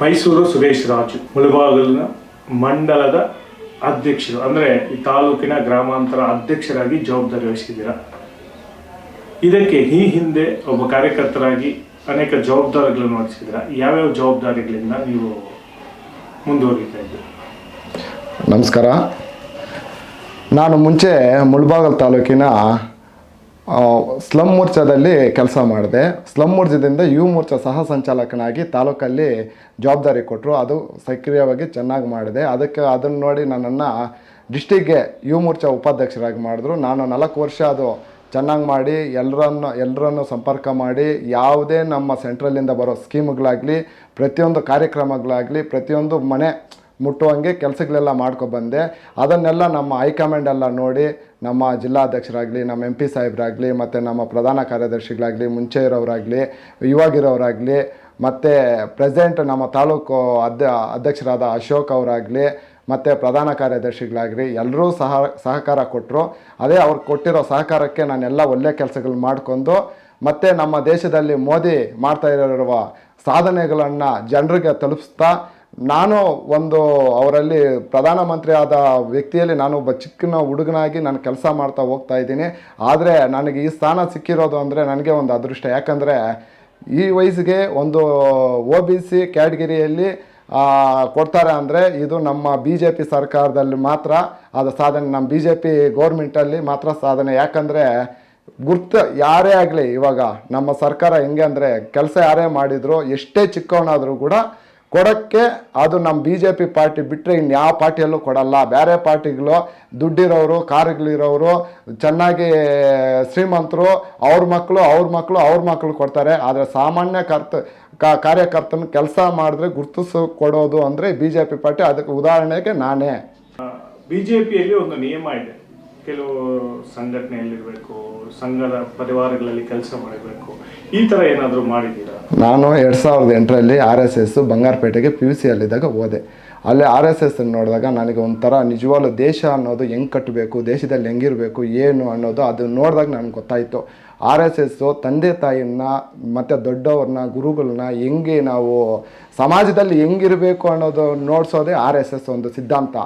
ಮೈಸೂರು ಸುರೇಶ್ ರಾಜು ಮುಳುಬಾಗಿಲಿನ ಮಂಡಲದ ಅಧ್ಯಕ್ಷರು. ಅಂದರೆ ಈ ತಾಲೂಕಿನ ಗ್ರಾಮಾಂತರ ಅಧ್ಯಕ್ಷರಾಗಿ ಜವಾಬ್ದಾರಿ ವಹಿಸಿದ್ದೀರಾ? ಇದಕ್ಕೆ ಈ ಹಿಂದೆ ಒಬ್ಬ ಕಾರ್ಯಕರ್ತರಾಗಿ ಅನೇಕ ಜವಾಬ್ದಾರಿಗಳನ್ನು ವಹಿಸಿದ್ರ ಯಾವ್ಯಾವ ಜವಾಬ್ದಾರಿಗಳಿಂದ ನೀವು ಮುಂದುವರಿತಾ ಇದ್ದೀರಿ? ನಮಸ್ಕಾರ. ನಾನು ಮುಂಚೆ ಮುಳಬಾಗಲ್ ತಾಲೂಕಿನ ಸ್ಲಮ್ ಮೋರ್ಚಾದಲ್ಲಿ ಕೆಲಸ ಮಾಡಿದೆ. ಸ್ಲಮ್ ಮೋರ್ಚಾದಿಂದ ಯು ಮೋರ್ಚಾ ಸಹ ಸಂಚಾಲಕನಾಗಿ ತಾಲೂಕಲ್ಲಿ ಜವಾಬ್ದಾರಿ ಕೊಟ್ಟರು ಅದು ಸಕ್ರಿಯವಾಗಿ ಚೆನ್ನಾಗಿ ಮಾಡಿದೆ. ಅದಕ್ಕೆ ಅದನ್ನು ನೋಡಿ ನನ್ನನ್ನು ಡಿಸ್ಟಿಕ್ಗೆ ಯು ಮೋರ್ಚಾ ಉಪಾಧ್ಯಕ್ಷರಾಗಿ ಮಾಡಿದ್ರು. ನಾನು ನಾಲ್ಕು ವರ್ಷ ಅದು ಚೆನ್ನಾಗಿ ಮಾಡಿ ಎಲ್ಲರನ್ನು ಎಲ್ಲರನ್ನು ಸಂಪರ್ಕ ಮಾಡಿ, ಯಾವುದೇ ನಮ್ಮ ಸೆಂಟ್ರಲಿಂದ ಬರೋ ಸ್ಕೀಮ್ಗಳಾಗಲಿ, ಪ್ರತಿಯೊಂದು ಕಾರ್ಯಕ್ರಮಗಳಾಗಲಿ, ಪ್ರತಿಯೊಂದು ಮನೆ ಮುಟ್ಟುವಂಗೆ ಕೆಲಸಗಳೆಲ್ಲ ಮಾಡ್ಕೊಬಂದೆ. ಅದನ್ನೆಲ್ಲ ನಮ್ಮ ಹೈಕಮಾಂಡ್ ಎಲ್ಲ ನೋಡಿ, ನಮ್ಮ ಜಿಲ್ಲಾಧ್ಯಕ್ಷರಾಗಲಿ, ನಮ್ಮ ಎಂ ಪಿ ಸಾಹೇಬರಾಗಲಿ, ಮತ್ತು ನಮ್ಮ ಪ್ರಧಾನ ಕಾರ್ಯದರ್ಶಿಗಳಾಗಲಿ, ಮುಂಚೆ ಇರೋರಾಗಲಿ ಇವಾಗಿರೋರಾಗಲಿ ಮತ್ತು ಪ್ರೆಸೆಂಟ್ ನಮ್ಮ ತಾಲೂಕು ಅಧ್ಯ ಅಧ್ಯಕ್ಷರಾದ ಅಶೋಕ್ ಅವರಾಗಲಿ, ಮತ್ತು ಪ್ರಧಾನ ಕಾರ್ಯದರ್ಶಿಗಳಾಗಲಿ, ಎಲ್ಲರೂ ಸಹ, ಸಹಕಾರ ಕೊಟ್ಟರು ಅದೇ ಅವ್ರು ಕೊಟ್ಟಿರೋ ಸಹಕಾರಕ್ಕೆ ನಾನೆಲ್ಲ ಒಳ್ಳೆ ಕೆಲಸಗಳು ಮಾಡಿಕೊಂಡು, ಮತ್ತು ನಮ್ಮ ದೇಶದಲ್ಲಿ ಮೋದಿ ಮಾಡ್ತಾ ಇರುವ ಸಾಧನೆಗಳನ್ನು ಜನರಿಗೆ ತಲುಪಿಸ್ತಾ ನಾನು ಒಂದು ಅವರಲ್ಲಿ ಪ್ರಧಾನಮಂತ್ರಿ ಆದ ವ್ಯಕ್ತಿಯಲ್ಲಿ ನಾನು ಒಬ್ಬ ಚಿಕ್ಕನ ಹುಡುಗನಾಗಿ ನಾನು ಕೆಲಸ ಮಾಡ್ತಾ ಹೋಗ್ತಾ ಇದ್ದೀನಿ. ಆದರೆ ನನಗೆ ಈ ಸ್ಥಾನ ಸಿಕ್ಕಿರೋದು ಅಂದರೆ ನನಗೆ ಒಂದು ಅದೃಷ್ಟ. ಯಾಕಂದರೆ ಈ ವಯಸ್ಸಿಗೆ ಒಂದು ಒ ಬಿ ಸಿ ಕ್ಯಾಟಗಿರಿಯಲ್ಲಿ ಕೊಡ್ತಾರೆ ಅಂದರೆ ಇದು ನಮ್ಮ ಬಿ ಜೆ ಪಿ ಸರ್ಕಾರದಲ್ಲಿ ಮಾತ್ರ ಅದು ಸಾಧನೆ. ನಮ್ಮ ಬಿ ಜೆ ಪಿ ಗೌರ್ಮೆಂಟಲ್ಲಿ ಮಾತ್ರ ಸಾಧನೆ. ಯಾಕಂದರೆ ಗುರ್ತು ಯಾರೇ ಆಗಲಿ ಇವಾಗ ನಮ್ಮ ಸರ್ಕಾರ ಹೆಂಗೆ ಅಂದರೆ ಕೆಲಸ ಯಾರೇ ಮಾಡಿದರೂ, ಎಷ್ಟೇ ಚಿಕ್ಕವನಾದರೂ ಕೂಡ ಕೊಡೋಕ್ಕೆ ಅದು ನಮ್ಮ ಬಿ ಜೆ ಪಿ ಪಾರ್ಟಿ ಬಿಟ್ಟರೆ ಇನ್ನು ಯಾವ ಪಾರ್ಟಿಯಲ್ಲೂ ಕೊಡಲ್ಲ. ಬೇರೆ ಪಾರ್ಟಿಗಳು ದುಡ್ಡಿರೋರು ಕಾರುಗಳಿರೋರು ಚೆನ್ನಾಗಿ ಶ್ರೀಮಂತರು, ಅವ್ರ ಮಕ್ಕಳು ಅವ್ರ ಮಕ್ಕಳು ಅವ್ರ ಮಕ್ಕಳು ಕೊಡ್ತಾರೆ. ಆದರೆ ಸಾಮಾನ್ಯ ಕರ್ತ ಕಾರ್ಯಕರ್ತನ ಕೆಲಸ ಮಾಡಿದ್ರೆ ಗುರ್ತಿಸು ಕೊಡೋದು ಅಂದರೆ ಬಿ ಜೆ ಪಿ ಪಾರ್ಟಿ. ಅದಕ್ಕೆ ಉದಾಹರಣೆಗೆ ನಾನೇ. ಬಿಜೆಪಿಯಲ್ಲಿ ಒಂದು ನಿಯಮ ಇದೆ. ಕೆಲವು ಸಂಘಟನೆಯಲ್ಲಿರಬೇಕು, ಸಂಘದ ಪರಿವಾರಗಳಲ್ಲಿ ಕೆಲಸ ಮಾಡಬೇಕು, ಈ ಥರ ಏನಾದರೂ ಮಾಡಿದ್ದೀರಾ? ನಾನು ಎರಡು ಸಾವಿರದ ಎಂಟರಲ್ಲಿ ಆರ್ ಎಸ್ ಎಸ್ ಬಂಗಾರಪೇಟೆಗೆ ಪಿ ಯು ಸಿ ಅಲ್ಲಿದ್ದಾಗ ಹೋದೆ. ಅಲ್ಲಿ ಆರ್ ಎಸ್ ಎಸ್ ನೋಡಿದಾಗ ನನಗೆ ಒಂಥರ ನಿಜವಾಗ್ಲೂ ದೇಶ ಅನ್ನೋದು ಹೆಂಗೆ ಕಟ್ಟಬೇಕು, ದೇಶದಲ್ಲಿ ಹೆಂಗಿರಬೇಕು, ಏನು ಅನ್ನೋದು ಅದು ನೋಡಿದಾಗ ನನಗೆ ಗೊತ್ತಾಯಿತು. ಆರ್ ಎಸ್ ಎಸ್ಸು ತಂದೆ ತಾಯಿಯನ್ನ ಮತ್ತು ದೊಡ್ಡವ್ರನ್ನ ಗುರುಗಳನ್ನ ಹೆಂಗೆ ನಾವು ಸಮಾಜದಲ್ಲಿ ಹೆಂಗಿರಬೇಕು ಅನ್ನೋದು ನೋಡಿಸೋದೇ ಆರ್ ಎಸ್ ಎಸ್ ಒಂದು ಸಿದ್ಧಾಂತ.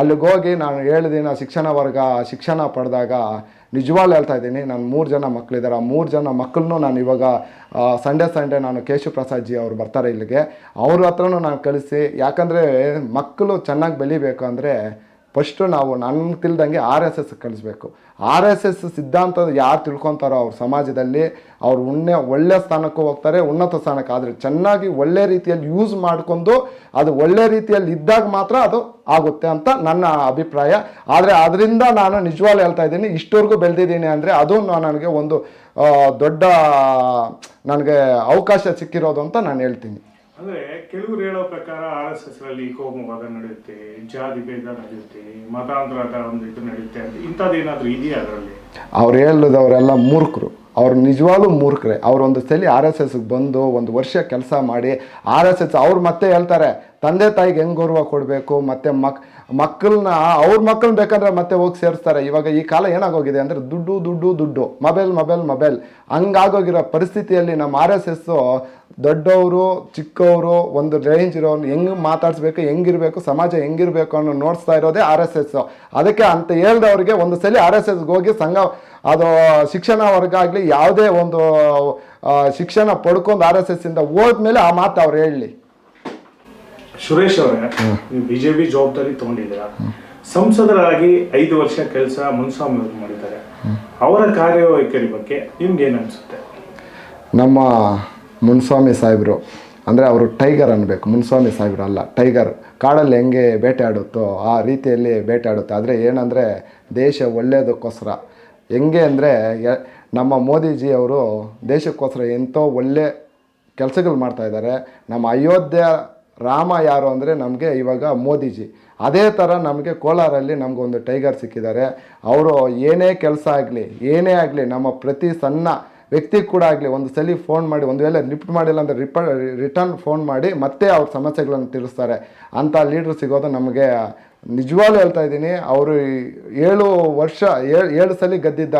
ಅಲ್ಲಿಗೋಗಿ ನಾನು ಏಳು ದಿನ ಶಿಕ್ಷಣ ವರ್ಗ ಶಿಕ್ಷಣ ಪಡೆದಾಗ ನಿಜವಾಗ್ಲೂ ಹೇಳ್ತಾ ಇದ್ದೀನಿ, ನಾನು ಮೂರು ಜನ ಮಕ್ಕಳಿದ್ದಾರೆ ಆ ಮೂರು ಜನ ಮಕ್ಕಳನ್ನೂ ನಾನು ಇವಾಗ ಸಂಡೇ ಸಂಡೇ ನಾನು ಕೇಶವ ಪ್ರಸಾದ್ ಜಿ ಅವರು ಬರ್ತಾರೆ ಇಲ್ಲಿಗೆ. ಅವ್ರ ಹತ್ರನೂ ನಾನು ಕಳಿಸಿ. ಯಾಕಂದರೆ ಮಕ್ಕಳು ಚೆನ್ನಾಗಿ ಬೆಳಿಬೇಕು ಅಂದರೆ ಫಸ್ಟು ನಾವು ನನಗೆ ತಿಳಿದಂಗೆ ಆರ್ ಎಸ್ ಎಸ್ ಕಳಿಸ್ಬೇಕು. ಆರ್ ಎಸ್ ಎಸ್ ಸಿದ್ಧಾಂತ ಯಾರು ತಿಳ್ಕೊತಾರೋ ಅವ್ರ ಸಮಾಜದಲ್ಲಿ ಅವ್ರು ಉಣ್ಣೆ ಒಳ್ಳೆಯ ಸ್ಥಾನಕ್ಕೂ ಹೋಗ್ತಾರೆ, ಉನ್ನತ ಸ್ಥಾನಕ್ಕೆ. ಆದರೆ ಚೆನ್ನಾಗಿ ಒಳ್ಳೆ ರೀತಿಯಲ್ಲಿ ಯೂಸ್ ಮಾಡಿಕೊಂಡು ಅದು ಒಳ್ಳೆ ರೀತಿಯಲ್ಲಿ ಇದ್ದಾಗ ಮಾತ್ರ ಅದು ಆಗುತ್ತೆ ಅಂತ ನನ್ನ ಅಭಿಪ್ರಾಯ. ಆದರೆ ಅದರಿಂದ ನಾನು ನಿಜವಾಗ್ಲೂ ಹೇಳ್ತಾ ಇದ್ದೀನಿ, ಇಷ್ಟವರೆಗೂ ಬೆಳೆದಿದ್ದೀನಿ ಅಂದರೆ ಅದು ನನಗೆ ಒಂದು ದೊಡ್ಡ ನನಗೆ ಅವಕಾಶ ಸಿಕ್ಕಿರೋದು ಅಂತ ನಾನು ಹೇಳ್ತೀನಿ. ಅಂದ್ರೆ ಕೆಲವರು ಹೇಳೋ ಪ್ರಕಾರ ಆರ್ ಎಸ್ ಎಸ್ ಅಲ್ಲಿ ಕೋಮುವಾದ ನಡೆಯುತ್ತೆ, ಜಾತಿ ಭೇದ ನಡೆಯುತ್ತೆ ಮತಾಂತರದ ಒಂದು ಇದು ನಡೆಯುತ್ತೆ ಅಂತ ಇಂಥದ್ದೇನಾದ್ರೂ ಇದೆಯಾ ಅದರಲ್ಲಿ? ಅವ್ರು ಹೇಳಿದವರೆಲ್ಲ ಮೂರ್ಖರು. ಅವ್ರು ನಿಜವಾಗ್ಲೂ ಮೂರ್ಖರೆ. ಅವ್ರೊಂದು ಸಲ ಆರ್ ಎಸ್ ಎಸ್ಗೆ ಬಂದು ಒಂದು ವರ್ಷ ಕೆಲಸ ಮಾಡಿ, ಆರ್ ಎಸ್ ಎಸ್ ಅವ್ರು ಮತ್ತೆ ಹೇಳ್ತಾರೆ, ತಂದೆ ತಾಯಿಗೆ ಹೆಂಗೆ ಗೌರವ ಕೊಡಬೇಕು, ಮತ್ತು ಮಕ್ ಮಕ್ಕಳನ್ನ, ಅವ್ರ ಮಕ್ಕಳನ್ನ ಬೇಕಂದ್ರೆ ಮತ್ತೆ ಹೋಗಿ ಸೇರಿಸ್ತಾರೆ. ಇವಾಗ ಈ ಕಾಲ ಏನಾಗೋಗಿದೆ ಅಂದರೆ ದುಡ್ಡು ದುಡ್ಡು ದುಡ್ಡು. Mobile mobile mobile. ಹಂಗಾಗೋಗಿರೋ ಪರಿಸ್ಥಿತಿಯಲ್ಲಿ ನಮ್ಮ ಆರ್ ಎಸ್ ಎಸ್ಸು ದೊಡ್ಡವರು, ಚಿಕ್ಕವರು, ಒಂದು ರೇಂಜ್ ಇರೋನು ಹೆಂಗೆ ಮಾತಾಡಿಸ್ಬೇಕು, ಹೆಂಗಿರಬೇಕು, ಸಮಾಜ ಹೆಂಗಿರಬೇಕು ಅನ್ನೋ ನೋಡಿಸ್ತಾ ಇರೋದೇ ಆರ್ ಎಸ್ ಎಸ್ಸು ಅದಕ್ಕೆ ಅಂತ ಹೇಳ್ದವ್ರಿಗೆ ಒಂದು ಸಲ ಆರ್ ಎಸ್ ಎಸ್ಗೆ ಹೋಗಿ ಸಂಘ, ಅದು ಶಿಕ್ಷಣ ವರ್ಗ ಆಗಲಿ, ಯಾವುದೇ ಒಂದು ಶಿಕ್ಷಣ ಪಡ್ಕೊಂಡು ಆರ್ ಎಸ್ ಎಸ್ಸಿಂದ ಹೋದ್ಮೇಲೆ ಆ ಮಾತು ಅವ್ರು ಹೇಳಲಿ ಸುರೇಶ್ ಅವರೇ ನೀವು ಬಿಜೆಪಿ ಜವಾಬ್ದಾರಿ ತಗೊಂಡಿದ್ದೀರಾ? ಸಂಸದರಾಗಿ ಐದು ವರ್ಷ ಕೆಲಸ ಮುನ್ಸ್ವಾಮಿ ಅವರು ಮಾಡಿದ್ದಾರೆ. ಅವರ ಕಾರ್ಯವೈಖರಿ ಬಗ್ಗೆ ನಿಮ್ಗೆ ಏನು ಅನ್ಸುತ್ತೆ? ನಮ್ಮ ಮುನ್ಸ್ವಾಮಿ ಸಾಹೇಬರು ಅಂದರೆ ಅವರು ಟೈಗರ್ ಅನ್ನಬೇಕು ಮುನ್ಸ್ವಾಮಿ ಸಾಹೇಬರು ಅಲ್ಲ ಟೈಗರ್. ಕಾಡಲ್ಲಿ ಹೆಂಗೆ ಬೇಟೆ ಆಡುತ್ತೋ ಆ ರೀತಿಯಲ್ಲಿ ಬೇಟೆ ಆಡುತ್ತೆ ಆದರೆ ಏನಂದರೆ ದೇಶ ಒಳ್ಳೆಯದಕ್ಕೋಸ್ಕರ. ಹೆಂಗೆ ಅಂದರೆ ನಮ್ಮ ಮೋದಿಜಿ ಅವರು ದೇಶಕ್ಕೋಸ್ಕರ ಎಂಥೋ ಒಳ್ಳೆ ಕೆಲಸಗಳು ಮಾಡ್ತಾ ಇದ್ದಾರೆ. ನಮ್ಮ ಅಯೋಧ್ಯ ರಾಮ ಯಾರು ಅಂದರೆ ನಮಗೆ ಇವಾಗ ಮೋದಿಜಿ. ಅದೇ ಥರ ನಮಗೆ ಕೋಲಾರಲ್ಲಿ ನಮಗೊಂದು ಟೈಗರ್ ಸಿಕ್ಕಿದ್ದಾರೆ. ಅವರು ಏನೇ ಕೆಲಸ ಆಗಲಿ, ಏನೇ ಆಗಲಿ, ನಮ್ಮ ಪ್ರತಿ ಸಣ್ಣ ವ್ಯಕ್ತಿ ಕೂಡ ಆಗಲಿ ಒಂದು ಸಲ ಫೋನ್ ಮಾಡಿ, ಒಂದು ವೇಳೆ ಲಿಫ್ಟ್ ಮಾಡಿಲ್ಲ ಅಂದರೆ ರಿಪ ರಿಟರ್ನ್ ಫೋನ್ ಮಾಡಿ ಮತ್ತೆ ಅವ್ರ ಸಮಸ್ಯೆಗಳನ್ನು ತಿಳಿಸ್ತಾರೆ ಅಂಥ ಲೀಡ್ರ್ ಸಿಗೋದು ನಮಗೆ ನಿಜವಾಗ್ಲೂ ಹೇಳ್ತಾ ಇದ್ದೀನಿ. ಅವರು ಏಳು ವರ್ಷ ಏಳು ಏಳು ಸಲ ಗೆದ್ದಿದ್ದ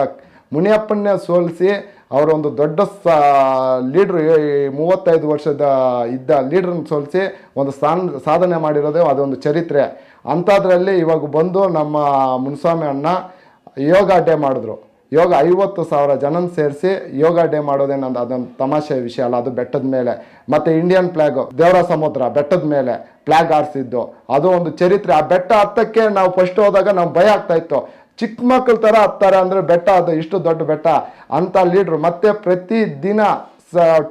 ಮುನಿಯಪ್ಪನ್ನೇ ಸೋಲಿಸಿ ಅವರೊಂದು ದೊಡ್ಡ ಸ, ಲೀಡ್ರ್ ಮೂವತ್ತೈದು ವರ್ಷದ ಇದ್ದ ಲೀಡ್ರನ್ನ ಸೋಲಿಸಿ ಒಂದು ಸ್ಥಾನ ಸಾಧನೆ ಮಾಡಿರೋದು ಅದೊಂದು ಚರಿತ್ರೆ. ಅಂಥದ್ರಲ್ಲಿ ಇವಾಗ ಬಂದು ನಮ್ಮ ಮುನ್ಸ್ವಾಮಿ ಅಣ್ಣ ಯೋಗ ಡೇ ಮಾಡಿದ್ರು. ಯೋಗ ಐವತ್ತು ಸಾವಿರ ಜನನ ಸೇರಿಸಿ ಯೋಗ ಡೇ ಮಾಡೋದೇನಂದು ಅದೊಂದು ತಮಾಷೆ ವಿಷಯ ಅಲ್ಲ, ಅದು ಬೆಟ್ಟದ ಮೇಲೆ. ಮತ್ತು ಇಂಡಿಯನ್ ಫ್ಲ್ಯಾಗು ದೇವರ ಸಮುದ್ರ, ಬೆಟ್ಟದ ಮೇಲೆ ಫ್ಲ್ಯಾಗ್ ಆರಿಸಿದ್ದು ಅದು ಒಂದು ಚರಿತ್ರೆ. ಆ ಬೆಟ್ಟ ಹತ್ತಕ್ಕೆ ನಾವು ಫಸ್ಟ್ ಹೋದಾಗ ನಾವು ಭಯ ಆಗ್ತಾ ಇತ್ತು. ಚಿಕ್ಕ ಮಕ್ಕಳ ಥರ ಹತ್ತಾರೆ ಅಂದರೆ ಬೆಟ್ಟ ಅದು ಇಷ್ಟು ದೊಡ್ಡ ಬೆಟ್ಟ ಅಂಥ ಲೀಡ್ರು. ಮತ್ತೆ ಪ್ರತಿ ದಿನ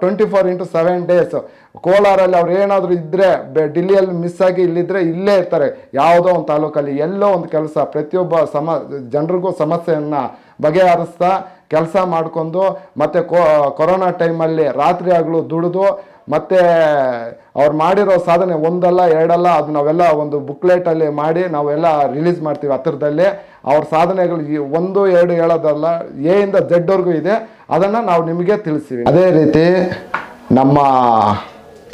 twenty four into seven days ಕೋಲಾರಲ್ಲಿ ಅವ್ರು ಏನಾದರೂ ಇದ್ದರೆ ಬೆ ಡಿಲ್ಲಿಯಲ್ಲಿ ಮಿಸ್ ಆಗಿ ಇಲ್ಲಿದ್ದರೆ ಇಲ್ಲೇ ಇರ್ತಾರೆ. ಯಾವುದೋ ಒಂದು ತಾಲೂಕಲ್ಲಿ ಎಲ್ಲೋ ಒಂದು ಕೆಲಸ ಪ್ರತಿಯೊಬ್ಬ ಸಮ ಜನರಿಗೂ ಸಮಸ್ಯೆಯನ್ನು ಬಗೆಹರಿಸ್ತಾ ಕೆಲಸ ಮಾಡಿಕೊಂಡು ಮತ್ತು ಕೊರೋನಾ ಟೈಮಲ್ಲಿ ರಾತ್ರಿ ಆಗಲು ದುಡಿದು ಮತ್ತು ಅವ್ರು ಮಾಡಿರೋ ಸಾಧನೆ ಒಂದಲ್ಲ, ಎರಡಲ್ಲ, ಅದು ನಾವೆಲ್ಲ ಒಂದು ಬುಕ್ಲೆಟಲ್ಲಿ ಮಾಡಿ ನಾವೆಲ್ಲ ರಿಲೀಸ್ ಮಾಡ್ತೀವಿ ಹತ್ತಿರದಲ್ಲಿ. ಅವ್ರ ಸಾಧನೆಗಳು ಒಂದು, ಎರಡು ಹೇಳೋದಲ್ಲ, ಎ ಇಂದ ಜಡ್ವರೆಗೂ ಇದೆ. ಅದನ್ನು ನಾವು ನಿಮಗೆ ತಿಳಿಸ್ತೀವಿ. ಅದೇ ರೀತಿ ನಮ್ಮ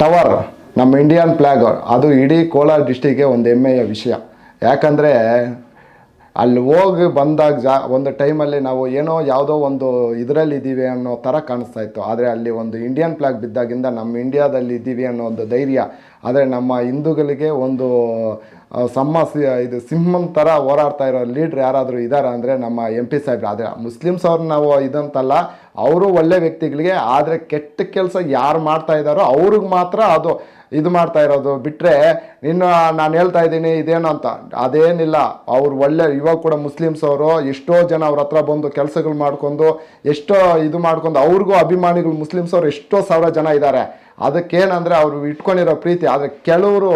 ಟವರ್ ನಮ್ಮ ಇಂಡಿಯನ್ ಫ್ಲ್ಯಾಗ್ ಅದು ಇಡೀ ಕೋಲಾರ ಡಿಸ್ಟಿಕ್ಗೆ ಒಂದು ಹೆಮ್ಮೆಯ ವಿಷಯ. ಯಾಕಂದರೆ ಅಲ್ಲಿ ಹೋಗಿ ಬಂದಾಗ ಜಾ, ಒಂದು ಟೈಮಲ್ಲಿ ನಾವು ಏನೋ ಯಾವುದೋ ಒಂದು ಇದರಲ್ಲಿ ಇದ್ದೀವಿ ಅನ್ನೋ ಥರ ಕಾಣಿಸ್ತಾ ಇತ್ತು. ಆದರೆ ಅಲ್ಲಿ ಒಂದು ಇಂಡಿಯನ್ ಫ್ಲಾಗ್ ಬಿದ್ದಾಗಿಂದ ನಮ್ಮ ಇಂಡಿಯಾದಲ್ಲಿ ಇದ್ದೀವಿ ಅನ್ನೋ ಒಂದು ಧೈರ್ಯ, ಆದರೆ ನಮ್ಮ ಹಿಂದೂಗಳಿಗೆ ಒಂದು ಸಮ್ಮ ಇದು ಸಿಂಹನ್ ಥರ ಹೋರಾಡ್ತಾ ಇರೋ ಲೀಡ್ರ್ ಯಾರಾದರೂ ಇದ್ದಾರೆ ಅಂದರೆ ನಮ್ಮ ಎಂ ಪಿ ಸಾಹೇಬ್ರು. ಆದರೆ ಮುಸ್ಲಿಮ್ಸ್ ಅವ್ರು ನಾವು ಇದಂತಲ್ಲ, ಅವರು ಒಳ್ಳೆ ವ್ಯಕ್ತಿಗಳಿಗೆ, ಆದರೆ ಕೆಟ್ಟ ಕೆಲಸ ಯಾರು ಮಾಡ್ತಾ ಇದ್ದಾರೋ ಅವ್ರಿಗೆ ಮಾತ್ರ ಅದು ಇದು ಮಾಡ್ತಾ ಇರೋದು. ಬಿಟ್ಟರೆ ಇನ್ನು ನಾನು ಹೇಳ್ತಾ ಇದ್ದೀನಿ ಇದೇನು ಅಂತ. ಅದೇನಿಲ್ಲ. ಅವ್ರು ಒಳ್ಳೆ, ಇವಾಗ ಕೂಡ ಮುಸ್ಲಿಮ್ಸ್ ಅವರು ಎಷ್ಟೋ ಜನ ಅವ್ರ ಹತ್ರ ಬಂದು ಕೆಲಸಗಳು ಮಾಡ್ಕೊಂಡು, ಎಷ್ಟೋ ಇದು ಮಾಡ್ಕೊಂಡು, ಅವ್ರಿಗೂ ಅಭಿಮಾನಿಗಳು ಮುಸ್ಲಿಮ್ಸ್ ಅವರು ಎಷ್ಟೋ ಸಾವಿರ ಜನ ಇದ್ದಾರೆ ಅದಕ್ಕೇನಂದರೆ ಅವರು ಇಟ್ಕೊಂಡಿರೋ ಪ್ರೀತಿ. ಆದರೆ ಕೆಲವರು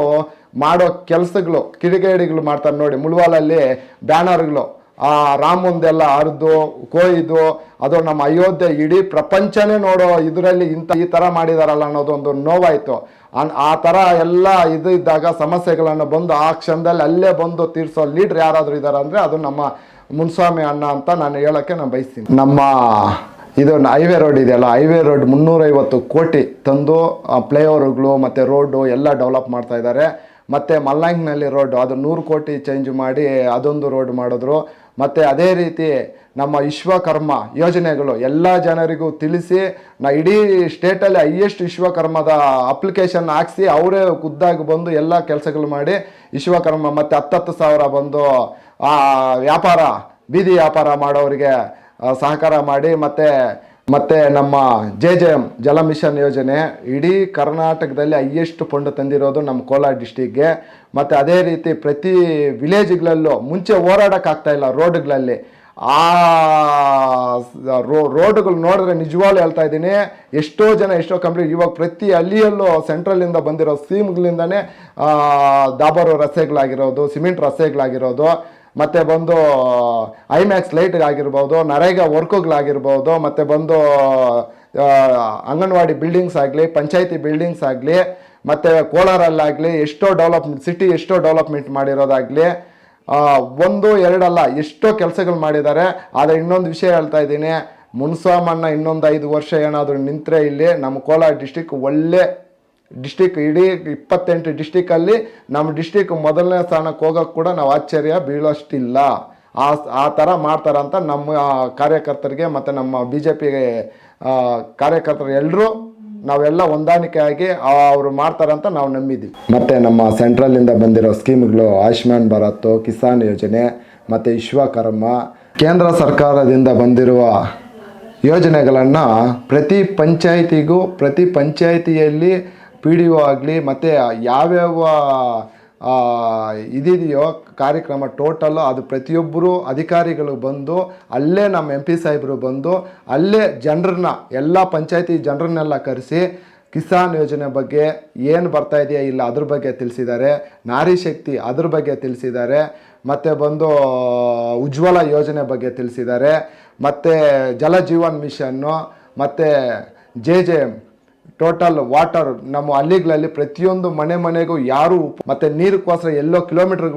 ಮಾಡೋ ಕೆಲಸಗಳು, ಕಿಡಿಗೇಡಿಗಳು ಮಾಡ್ತಾರೆ ನೋಡಿ, ಮುಳುವಾಲಲ್ಲಿ ಬ್ಯಾನರ್ಗಳು. ಆ ರಾಮಂದೆಲ್ಲ ಹರಿದು, ಕೋಯ್ದು, ಅದು ನಮ್ಮ ಅಯೋಧ್ಯೆ ಇಡೀ ಪ್ರಪಂಚನೇ ನೋಡೋ ಇದರಲ್ಲಿ ಇಂಥ ಈ ಥರ ಮಾಡಿದಾರಲ್ಲ ಅನ್ನೋದೊಂದು ನೋವಾಯಿತು. ಅನ್- ಆ ಥರ ಎಲ್ಲ ಇದು ಇದ್ದಾಗ ಸಮಸ್ಯೆಗಳನ್ನು ಬಂದು ಆ ಕ್ಷಣದಲ್ಲಿ ಅಲ್ಲೇ ಬಂದು ತೀರಿಸೋ ಲೀಡ್ರ್ ಯಾರಾದರೂ ಇದ್ದಾರೆ ಅಂದರೆ ಅದು ನಮ್ಮ ಮುನ್ಸ್ವಾಮಿ ಅಣ್ಣ ಅಂತ ನಾನು ಹೇಳೋಕ್ಕೆ ನಾನು ಬಯಸ್ತೀನಿ. ನಮ್ಮ ಇದು ಹೈವೇ ರೋಡ್ ಇದೆಯಲ್ಲ, ಹೈವೇ ರೋಡ್ ಮುನ್ನೂರೈವತ್ತು ಕೋಟಿ ತಂದು ಫ್ಲೈಓವರ್ಗಳು ಮತ್ತು ರೋಡು ಎಲ್ಲ ಡೆವಲಪ್ ಮಾಡ್ತಾ ಇದ್ದಾರೆ. ಮತ್ತು ಮಲ್ಲಾಂಗ್ನಲ್ಲಿ ರೋಡು, ಅದು ನೂರು ಕೋಟಿ ಚೇಂಜ್ ಮಾಡಿ ಅದೊಂದು ರೋಡ್ ಮಾಡಿದ್ರು. ಮತ್ತು ಅದೇ ರೀತಿ ನಮ್ಮ ವಿಶ್ವಕರ್ಮ ಯೋಜನೆಗಳು ಎಲ್ಲ ಜನರಿಗೂ ತಿಳಿಸಿ, ನಾ ಇಡೀ ಸ್ಟೇಟಲ್ಲಿ ಹೈಯೆಸ್ಟ್ ವಿಶ್ವಕರ್ಮದ ಅಪ್ಲಿಕೇಶನ್ ಹಾಕ್ಸಿ ಅವರೇ ಖುದ್ದಾಗಿ ಬಂದು ಎಲ್ಲ ಕೆಲಸಗಳು ಮಾಡಿ ವಿಶ್ವಕರ್ಮ ಮತ್ತು ಹತ್ತತ್ತು ಸಾವಿರ ಬಂದು ವ್ಯಾಪಾರ, ಬೀದಿ ವ್ಯಾಪಾರ ಮಾಡೋರಿಗೆ ಸಹಕಾರ ಮಾಡಿ ಮತ್ತು ಮತ್ತು ನಮ್ಮ J J M Jal mission ಯೋಜನೆ ಇಡೀ ಕರ್ನಾಟಕದಲ್ಲಿ ಹೈಯೆಸ್ಟ್ ಫಂಡ್ ತಂದಿರೋದು ನಮ್ಮ ಕೋಲಾರ ಡಿಸ್ಟಿಕ್ಗೆ. ಮತ್ತು ಅದೇ ರೀತಿ ಪ್ರತಿ ವಿಲೇಜ್ಗಳಲ್ಲೂ ಮುಂಚೆ ಓಡಾಡೋಕ್ಕಾಗ್ತಾ ಇಲ್ಲ ರೋಡ್ಗಳಲ್ಲಿ. ಆ ರೋ, ರೋಡ್ಗಳು ನೋಡಿದ್ರೆ ನಿಜವಾಗ್ಲೂ ಹೇಳ್ತಾ ಇದ್ದೀನಿ, ಎಷ್ಟೋ ಜನ ಎಷ್ಟೋ ಕಂಪ್ನಿ ಇವಾಗ ಪ್ರತಿ ಹಳ್ಳಿಯಲ್ಲೂ ಸೆಂಟ್ರಲಿಂದ ಬಂದಿರೋ ಸ್ಕೀಮ್ಗಳಿಂದನೇ ದಾಬರು ರಸ್ತೆಗಳಾಗಿರೋದು, ಸಿಮೆಂಟ್ ರಸ್ತೆಗಳಾಗಿರೋದು ಮತ್ತು ಬಂದು ಐಮ್ಯಾಕ್ಸ್ ಲೈಟ್ ಆಗಿರ್ಬೋದು ನರೇಗಾ ವರ್ಕುಗಳಾಗಿರ್ಬೋದು ಮತ್ತು ಬಂದು ಅಂಗನವಾಡಿ ಬಿಲ್ಡಿಂಗ್ಸ್ ಆಗಲಿ, ಪಂಚಾಯತಿ ಬಿಲ್ಡಿಂಗ್ಸ್ ಆಗಲಿ, ಮತ್ತು ಕೋಲಾರಲ್ಲಾಗಲಿ ಎಷ್ಟೋ ಡೆವಲಪ್ಮೆಂಟ್ ಸಿಟಿ ಎಷ್ಟೋ ಡೆವಲಪ್ಮೆಂಟ್ ಮಾಡಿರೋದಾಗಲಿ ಒಂದು, ಎರಡಲ್ಲ, ಎಷ್ಟೋ ಕೆಲಸಗಳು ಮಾಡಿದ್ದಾರೆ ಆದರೆ ಇನ್ನೊಂದು ವಿಷಯ ಹೇಳ್ತಾ ಇದ್ದೀನಿ. ಮುನ್ಸ್ವಾಮಣ್ಣ ಇನ್ನೊಂದು ಐದು ವರ್ಷ ಏನಾದರೂ ನಿಂತರೆ ಇಲ್ಲಿ ನಮ್ಮ ಕೋಲಾರ ಡಿಸ್ಟಿಕ್ ಒಳ್ಳೆ ಡಿಸ್ಟಿಕ್ ಇಡೀ ಇಪ್ಪತ್ತೆಂಟು ಡಿಸ್ಟಿಕಲ್ಲಿ ನಮ್ಮ ಡಿಸ್ಟಿಕ್ ಮೊದಲನೇ ಸ್ಥಾನಕ್ಕೆ ಹೋಗೋಕೆ ಕೂಡ ನಾವು ಆಶ್ಚರ್ಯ ಬೀಳೋಷ್ಟಿಲ್ಲ. ಆ ಆ ಥರ ಮಾಡ್ತಾರಂತ ನಮ್ಮ ಕಾರ್ಯಕರ್ತರಿಗೆ ಮತ್ತು ನಮ್ಮ ಬಿ ಜೆ ಪಿಗೆ ಕಾರ್ಯಕರ್ತರು ಎಲ್ಲರೂ ನಾವೆಲ್ಲ ಹೊಂದಾಣಿಕೆಯಾಗಿ ಅವರು ಮಾಡ್ತಾರಂತ ನಾವು ನಂಬಿದ್ದೀವಿ. ಮತ್ತು ನಮ್ಮ ಸೆಂಟ್ರಲಿಂದ ಬಂದಿರೋ ಸ್ಕೀಮ್ಗಳು ಆಯುಷ್ಮಾನ್ ಭಾರತ್, ಕಿಸಾನ್ ಯೋಜನೆ ಮತ್ತು ವಿಶ್ವಕರ್ಮ ಕೇಂದ್ರ ಸರ್ಕಾರದಿಂದ ಬಂದಿರುವ ಯೋಜನೆಗಳನ್ನು ಪ್ರತಿ ಪಂಚಾಯಿತಿಗೂ, ಪ್ರತಿ ಪಂಚಾಯಿತಿಯಲ್ಲಿ ಪಿ ಡಿ ಒ ಆಗಲಿ, ಮತ್ತು ಯಾವ್ಯಾವ ಇದಿದೆಯೋ ಕಾರ್ಯಕ್ರಮ ಟೋಟಲ್ಲು ಅದು ಪ್ರತಿಯೊಬ್ಬರು ಅಧಿಕಾರಿಗಳು ಬಂದು, ಅಲ್ಲೇ ನಮ್ಮ ಎಂ ಪಿ ಸಾಹೇಬರು ಬಂದು, ಅಲ್ಲೇ ಜನರನ್ನ, ಎಲ್ಲ ಪಂಚಾಯತಿ ಜನರನ್ನೆಲ್ಲ ಕರೆಸಿ, ಕಿಸಾನ್ ಯೋಜನೆ ಬಗ್ಗೆ ಏನು ಬರ್ತಾ ಇದೆಯಾ ಇಲ್ಲ ಅದ್ರ ಬಗ್ಗೆ ತಿಳಿಸಿದ್ದಾರೆ, ನಾರಿ ಶಕ್ತಿ ಅದ್ರ ಬಗ್ಗೆ ತಿಳಿಸಿದ್ದಾರೆ, ಮತ್ತು ಬಂದು, ಉಜ್ವಲ ಯೋಜನೆ ಬಗ್ಗೆ ತಿಳಿಸಿದ್ದಾರೆ, ಮತ್ತು ಜಲ ಜೀವನ್ ಮಿಷನ್ನು, ಮತ್ತು ಜೆ ಜೆ ಟೋಟಲ್ ವಾಟರ್ ನಮ್ಮ ಹಳ್ಳಿಗಳಲ್ಲಿ ಪ್ರತಿಯೊಂದು ಮನೆ ಮನೆಗೂ ಯಾರು ಮತ್ತೆ ನೀರಿಗೋಸ್ಕರ ಎಲ್ಲೋ ಕಿಲೋಮೀಟರ್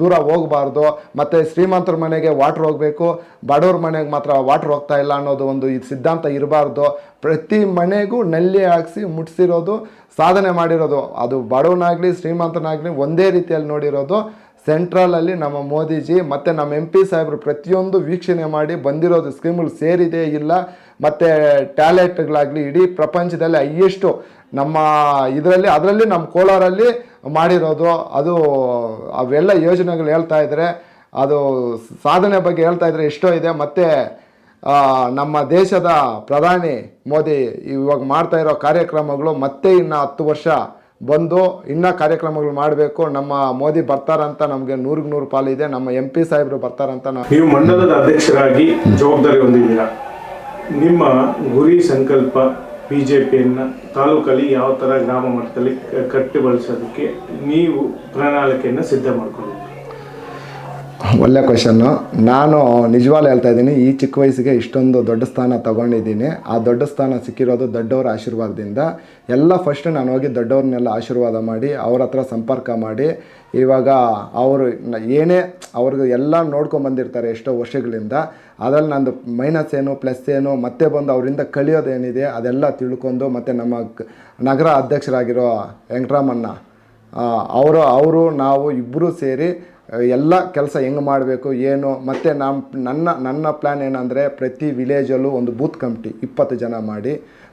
ದೂರ ಹೋಗಬಾರ್ದು, ಮತ್ತೆ ಶ್ರೀಮಂತರ ಮನೆಗೆ ವಾಟರ್ ಹೋಗಬೇಕು, ಬಡವ್ರ ಮನೆಗೆ ಮಾತ್ರ ವಾಟರ್ ಹೋಗ್ತಾ ಇಲ್ಲ ಅನ್ನೋದು ಒಂದು ಇದು ಸಿದ್ಧಾಂತ ಇರಬಾರ್ದು. ಪ್ರತಿ ಮನೆಗೂ ನಲ್ಲಿ ಹಾಕ್ಸಿ ಮುಟ್ಸಿರೋದು, ಸಾಧನೆ ಮಾಡಿರೋದು. ಅದು ಬಡವನಾಗಲಿ, ಶ್ರೀಮಂತನಾಗಲಿ ಒಂದೇ ರೀತಿಯಲ್ಲಿ ನೋಡಿರೋದು. ಸೆಂಟ್ರಲಲ್ಲಿ ನಮ್ಮ ಮೋದಿಜಿ ಮತ್ತು ನಮ್ಮ ಎಂ ಪಿ ಸಾಹೇಬರು ಪ್ರತಿಯೊಂದು ವೀಕ್ಷಣೆ ಮಾಡಿ ಬಂದಿರೋದು ಸ್ಕೀಮ್ಗಳು ಸೇರಿದೆ ಇಲ್ಲ. ಮತ್ತು ಟ್ಯಾಲೆಂಟ್ಗಳಾಗಲಿ ಇಡೀ ಪ್ರಪಂಚದಲ್ಲಿ ಹೈಯೆಸ್ಟು ನಮ್ಮ ಇದರಲ್ಲಿ, ಅದರಲ್ಲಿ ನಮ್ಮ ಕೋಲಾರಲ್ಲಿ ಮಾಡಿರೋದು. ಅದು ಅವೆಲ್ಲ ಯೋಜನೆಗಳು ಹೇಳ್ತಾ ಇದ್ದರೆ ಅದು ಸಾಧನೆ ಬಗ್ಗೆ ಹೇಳ್ತಾ ಇದ್ದರೆ ಎಷ್ಟೋ ಇದೆ. ಮತ್ತು ನಮ್ಮ ದೇಶದ ಪ್ರಧಾನಿ ಮೋದಿ ಇವಾಗ ಮಾಡ್ತಾ ಇರೋ ಕಾರ್ಯಕ್ರಮಗಳು ಮತ್ತೆ ಇನ್ನು ಹತ್ತು ವರ್ಷ ಬಂದು ಇನ್ನೂ ಕಾರ್ಯಕ್ರಮಗಳು ಮಾಡಬೇಕು. ನಮ್ಮ ಮೋದಿ ಬರ್ತಾರಂತ ನಮಗೆ ನೂರಿಗೆ ನೂರು ಪಾಲಿದೆ ನಮ್ಮ ಎಂ ಪಿ ಸಾಹೇಬರು ಬರ್ತಾರಂತ ನಾವು ನೀವು ಮಂಡಲದ ಅಧ್ಯಕ್ಷರಾಗಿ ಜವಾಬ್ದಾರಿ ಹೊಂದಿದ್ದೀರಾ? ನಿಮ್ಮ ಗುರಿ ಸಂಕಲ್ಪ ಬಿ ಜೆ ಪಿಯನ್ನು ತಾಲೂಕಲ್ಲಿ ಯಾವ ಥರ ಗ್ರಾಮ ಮಟ್ಟದಲ್ಲಿ ಕಟ್ಟಿ ಬಳಸೋದಕ್ಕೆ ನೀವು ಪ್ರಣಾಳಿಕೆಯನ್ನು ಸಿದ್ಧ ಮಾಡ್ಕೊಂಡಿದ್ದೀರಿ ಒಳ್ಳೆ ಕ್ವಶನ್ನು ನಾನು ನಿಜವಾಗ್ಲೂ ಹೇಳ್ತಾ ಇದ್ದೀನಿ, ಈ ಚಿಕ್ಕ ವಯಸ್ಸಿಗೆ ಇಷ್ಟೊಂದು ದೊಡ್ಡ ಸ್ಥಾನ ತಗೊಂಡಿದ್ದೀನಿ. ಆ ದೊಡ್ಡ ಸ್ಥಾನ ಸಿಕ್ಕಿರೋದು ದೊಡ್ಡವರ ಆಶೀರ್ವಾದದಿಂದ. ಎಲ್ಲ ಫಸ್ಟ್ ನಾನು ಹೋಗಿ ದೊಡ್ಡವ್ರನ್ನೆಲ್ಲ ಆಶೀರ್ವಾದ ಮಾಡಿ, ಅವ್ರ ಹತ್ರ ಸಂಪರ್ಕ ಮಾಡಿ ಇವಾಗ ಅವರು ಏನೇ ಅವ್ರಿಗೆ ಎಲ್ಲ ನೋಡ್ಕೊಂಡು ಬಂದಿರ್ತಾರೆ ಎಷ್ಟೋ ವರ್ಷಗಳಿಂದ, ಅದರಲ್ಲಿ ನಂದು ಮೈನಸ್ ಏನು ಪ್ಲಸ್ ಏನು, ಮತ್ತೆ ಬಂದು ಅವರಿಂದ ಕಲಿಯೋದೇನಿದೆ ಅದೆಲ್ಲ ತಿಳ್ಕೊಂಡು ಮತ್ತು ನಮ್ಮ ನಗರ ಅಧ್ಯಕ್ಷರಾಗಿರೋ ವೆಂಕಟರಾಮಣ್ಣ ಅವರು ಅವರು, ನಾವು ಇಬ್ಬರೂ ಸೇರಿ ಎಲ್ಲ ಕೆಲಸ ಹೆಂಗೆ ಮಾಡಬೇಕು, ಏನು, ಮತ್ತು ನಮ್ಮ ನನ್ನ ನನ್ನ ಪ್ಲ್ಯಾನ್ ಏನಂದರೆ ಪ್ರತಿ ವಿಲೇಜಲ್ಲೂ ಒಂದು ಬೂತ್ ಕಮಿಟಿ ಇಪ್ಪತ್ತು ಜನ ಮಾಡಿ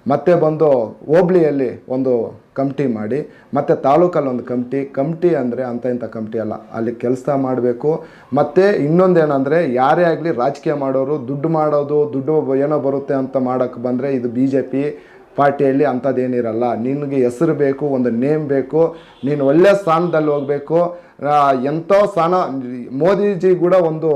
ಮತ್ತೆ ಬಂದು ಹೋಬ್ಳಿಯಲ್ಲಿ ಒಂದು ಕಮಿಟಿ ಮಾಡಿ, ಮತ್ತು ತಾಲೂಕಲ್ಲಿ ಒಂದು ಕಮಿಟಿ ಕಮಿಟಿ ಅಂದರೆ ಅಂಥ ಇಂಥ ಕಮಿಟಿ ಅಲ್ಲ. ಅಲ್ಲಿ ಕೆಲಸ ಮಾಡಬೇಕು. ಮತ್ತು ಇನ್ನೊಂದೇನೆಂದರೆ ಯಾರೇ ಆಗಲಿ ರಾಜಕೀಯ ಮಾಡೋರು, ದುಡ್ಡು ಮಾಡೋದು, ದುಡ್ಡು ಏನೋ ಬರುತ್ತೆ ಅಂತ ಮಾಡೋಕ್ಕೆ ಬಂದರೆ ಇದು ಬಿ ಜೆ ಪಿ ಪಾರ್ಟಿಯಲ್ಲಿ ಅಂಥದ್ದೇನಿರಲ್ಲ. ನಿನಗೆ ಹೆಸರು ಬೇಕು, ಒಂದು ನೇಮ್ ಬೇಕು, ನೀನು ಒಳ್ಳೆಯ ಸ್ಥಾನದಲ್ಲಿ ಹೋಗಬೇಕು. ಎಂಥ ಸ್ಥಾನ, ಮೋದಿಜಿ ಕೂಡ ಒಂದು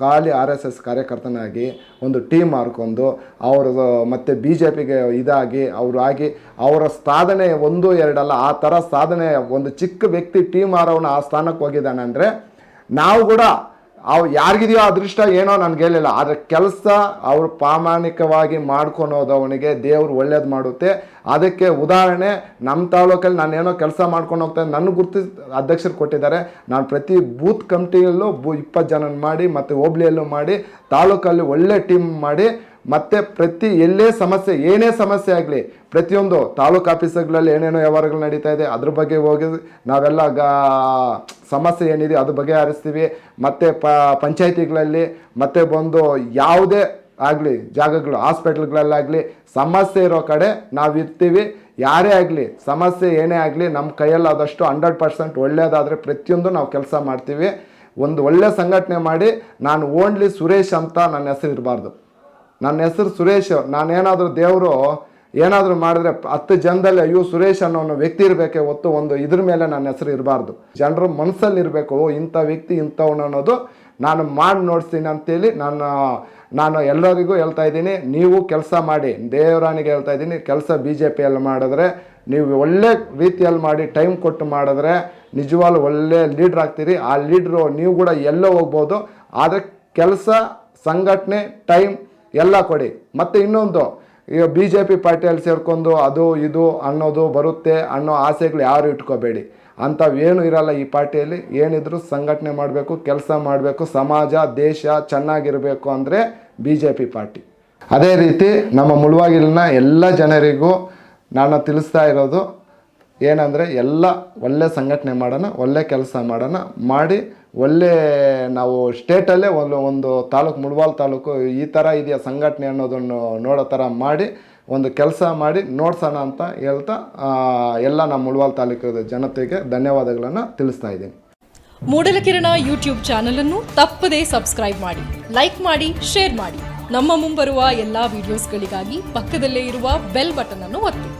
ಖಾಲಿ ಆರ್ ಎಸ್ ಎಸ್ ಕಾರ್ಯಕರ್ತನಾಗಿ ಒಂದು ಟೀಮ್ ಮಾಡ್ಕೊಂಡು ಅವರು ಮತ್ತು ಬಿ ಜೆ ಪಿಗೆ ಇದಾಗಿ ಅವರು ಆಗಿ ಅವರ ಸಾಧನೆ ಒಂದು, ಎರಡಲ್ಲ, ಆ ಥರ ಸಾಧನೆ ಒಂದು ಚಿಕ್ಕ ವ್ಯಕ್ತಿ ಟೀಮ್ ಆರೋನ ಆ ಸ್ಥಾನಕ್ಕೆ ಹೋಗಿದ್ದಾನೆ ಅಂದರೆ ನಾವು ಕೂಡ ಅವು ಯಾರಿಗಿದೆಯೋ ಅದೃಷ್ಟ ಏನೋ ನನಗೆ ಹೇಳಿಲ್ಲ. ಆದರೆ ಕೆಲಸ ಅವರು ಪ್ರಾಮಾಣಿಕವಾಗಿ ಮಾಡ್ಕೊಂಡು ಹೋದವನಿಗೆ ದೇವ್ರು ಒಳ್ಳೇದು ಮಾಡುತ್ತೆ. ಅದಕ್ಕೆ ಉದಾಹರಣೆ ನಮ್ಮ ತಾಲೂಕಲ್ಲಿ ನಾನು ಏನೋ ಕೆಲಸ ಮಾಡ್ಕೊಂಡು ಹೋಗ್ತಾ ನನ್ನ ಗುರ್ತು ಅಧ್ಯಕ್ಷರು ಕೊಟ್ಟಿದ್ದಾರೆ. ನಾನು ಪ್ರತಿ ಬೂತ್ ಕಮಿಟಿಯಲ್ಲೂ ಬೂ ಇಪ್ಪತ್ತು ಜನನ ಮಾಡಿ ಮತ್ತು ಹೋಬ್ಳಿಯಲ್ಲೂ ಮಾಡಿ, ತಾಲೂಕಲ್ಲಿ ಒಳ್ಳೆ ಟೀಮ್ ಮಾಡಿ ಮತ್ತು ಪ್ರತಿ ಎಲ್ಲೇ ಸಮಸ್ಯೆ, ಏನೇ ಸಮಸ್ಯೆ ಆಗಲಿ, ಪ್ರತಿಯೊಂದು ತಾಲೂಕು ಆಫೀಸುಗಳಲ್ಲಿ ಏನೇನೋ ವ್ಯವಹಾರಗಳು ನಡೀತಾ ಇದೆ, ಅದ್ರ ಬಗ್ಗೆ ಹೋಗಿ ನಾವೆಲ್ಲ ಗಾ, ಸಮಸ್ಯೆ ಏನಿದೆ ಅದ್ರ ಬಗೆಹರಿಸ್ತೀವಿ ಮತ್ತು ಪ, ಪಂಚಾಯತಿಗಳಲ್ಲಿ ಮತ್ತೆ ಬಂದು ಯಾವುದೇ ಆಗಲಿ ಜಾಗಗಳು, ಹಾಸ್ಪಿಟ್ಲ್ಗಳಲ್ಲಾಗಲಿ ಸಮಸ್ಯೆ ಇರೋ ಕಡೆ ನಾವು ಇರ್ತೀವಿ. ಯಾರೇ ಆಗಲಿ, ಸಮಸ್ಯೆ ಏನೇ ಆಗಲಿ ನಮ್ಮ ಕೈಯಲ್ಲಾದಷ್ಟು ಹಂಡ್ರೆಡ್ ಪರ್ಸೆಂಟ್ ಒಳ್ಳೆಯದಾದರೆ ಪ್ರತಿಯೊಂದು ನಾವು ಕೆಲಸ ಮಾಡ್ತೀವಿ. ಒಂದು ಒಳ್ಳೆ ಸಂಘಟನೆ ಮಾಡಿ, ನಾನು ಓನ್ಲಿ ಸುರೇಶ್ ಅಂತ ನನ್ನ ಹೆಸರು ಇರಬಾರ್ದು. ನನ್ನ ಹೆಸರು ಸುರೇಶ್. ನಾನೇನಾದರೂ ದೇವರು ಏನಾದರೂ ಮಾಡಿದ್ರೆ ಹತ್ತು ಜನದಲ್ಲಿ ಅಯ್ಯೋ ಸುರೇಶ್ ಅನ್ನೋ ಒಂದು ವ್ಯಕ್ತಿ ಇರಬೇಕೆ ಹೊತ್ತು ಒಂದು ಇದ್ರ ಮೇಲೆ ನನ್ನ ಹೆಸರು ಇರಬಾರ್ದು. ಜನರು ಮನಸ್ಸಲ್ಲಿ ಇರಬೇಕು ಇಂಥ ವ್ಯಕ್ತಿ, ಇಂಥವನು ಅನ್ನೋದು ನಾನು ಮಾಡಿ ನೋಡ್ತೀನಿ ಅಂತೇಳಿ ನಾನು ನಾನು ಎಲ್ಲರಿಗೂ ಹೇಳ್ತಾ ಇದ್ದೀನಿ. ನೀವು ಕೆಲಸ ಮಾಡಿ. ದೇವರಾಣಿಗೆ ಹೇಳ್ತಾ ಇದ್ದೀನಿ, ಕೆಲಸ ಬಿ ಜೆ ಪಿಯಲ್ಲಿ ಮಾಡಿದ್ರೆ ನೀವು ಒಳ್ಳೆ ರೀತಿಯಲ್ಲಿ ಮಾಡಿ, ಟೈಮ್ ಕೊಟ್ಟು ಮಾಡಿದ್ರೆ ನಿಜವಾಗ್ಲೂ ಒಳ್ಳೆ ಲೀಡ್ರ್ ಆಗ್ತೀರಿ. ಆ ಲೀಡ್ರು ನೀವು ಕೂಡ ಎಲ್ಲೋ ಹೋಗ್ಬೋದು. ಆದರೆ ಕೆಲಸ, ಸಂಘಟನೆ, ಟೈಮ್ ಎಲ್ಲ ಕೊಡಿ. ಮತ್ತು ಇನ್ನೊಂದು ಈಗ ಬಿ ಜೆ ಪಿ ಪಾರ್ಟಿಯಲ್ಲಿ ಸೇರ್ಕೊಂಡು ಅದು, ಇದು ಅನ್ನೋದು ಬರುತ್ತೆ ಅನ್ನೋ ಆಸೆಗಳು ಯಾರು ಇಟ್ಕೋಬೇಡಿ. ಅಂಥವೇನು ಇರಲ್ಲ ಈ ಪಾರ್ಟಿಯಲ್ಲಿ. ಏನಿದ್ರು ಸಂಘಟನೆ ಮಾಡಬೇಕು, ಕೆಲಸ ಮಾಡಬೇಕು, ಸಮಾಜ, ದೇಶ ಚೆನ್ನಾಗಿರಬೇಕು ಅಂದರೆ ಬಿ ಜೆ ಪಿ ಪಾರ್ಟಿ. ಅದೇ ರೀತಿ ನಮ್ಮ ಮುಳುವಾಗಿಲಿನ ಎಲ್ಲ ಜನರಿಗೂ ನಾನು ತಿಳಿಸ್ತಾ ಇರೋದು ಏನಂದರೆ ಎಲ್ಲ ಒಳ್ಳೆ ಸಂಘಟನೆ ಮಾಡೋಣ, ಒಳ್ಳೆ ಕೆಲಸ ಮಾಡೋಣ, ಮಾಡಿ ಒಳ್ಳೆ ನಾವು ಸ್ಟೇಟಲ್ಲೇ ಒಂದು ಒಂದು ತಾಲೂಕು, ಮುಳ್ವಾಲ್ ತಾಲೂಕು ಈ ಥರ ಇದೆಯಾ ಸಂಘಟನೆ ಅನ್ನೋದನ್ನು ನೋಡೋ ಥರ ಮಾಡಿ, ಒಂದು ಕೆಲಸ ಮಾಡಿ ನೋಡ್ಸೋಣ ಅಂತ ಹೇಳ್ತಾ ಎಲ್ಲ ನಮ್ಮ ಮುಳ್ವಾಲ್ ತಾಲೂಕದ ಜನತೆಗೆ ಧನ್ಯವಾದಗಳನ್ನು ತಿಳಿಸ್ತಾ ಇದ್ದೀನಿ. ಮೂಡಲಕಿರಣ ಯೂಟ್ಯೂಬ್ ಚಾನಲನ್ನು ತಪ್ಪದೇ ಸಬ್ಸ್ಕ್ರೈಬ್ ಮಾಡಿ, ಲೈಕ್ ಮಾಡಿ, ಶೇರ್ ಮಾಡಿ. ನಮ್ಮ ಮುಂಬರುವ ಎಲ್ಲಾ ವಿಡಿಯೋಸ್ಗಳಿಗಾಗಿ ಪಕ್ಕದಲ್ಲೇ ಇರುವ ಬೆಲ್ ಬಟನ್ ಅನ್ನು ಒತ್ತಿ.